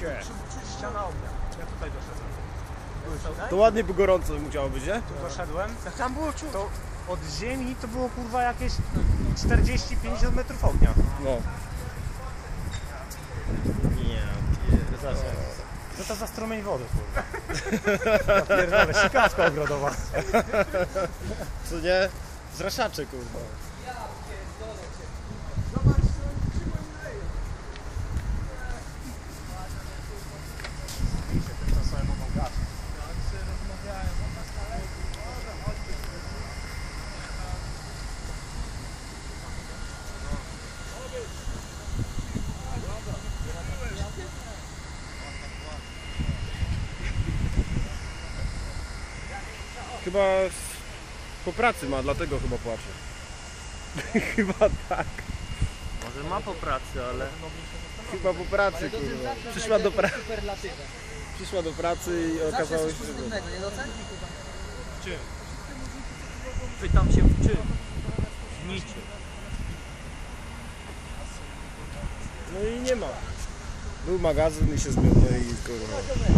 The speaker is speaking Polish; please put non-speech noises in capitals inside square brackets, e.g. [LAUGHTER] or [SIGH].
się. Ściana ognia. Ja tutaj doszedłem. To ładnie by gorąco musiało być, nie? Tu doszedłem. Jak tam było czuć? To od ziemi to było kurwa jakieś 40-50 metrów ognia. No. Nie, Co to za strumień wody kurwa? [LAUGHS] Ja pierdolę, sikawka ogrodowa. Co nie? Zraszacze, kurwa. Chyba po pracy ma, dlatego chyba płacze. [LAUGHS] chyba tak. Może ma po pracy, ale... Chyba po pracy, kurwa. Przyszła do, pra... Przyszła do pracy i okazało się, że... nie? Pytam się w czym? W niczym. No i nie ma. Był magazyn i się zbył, no i kurwa.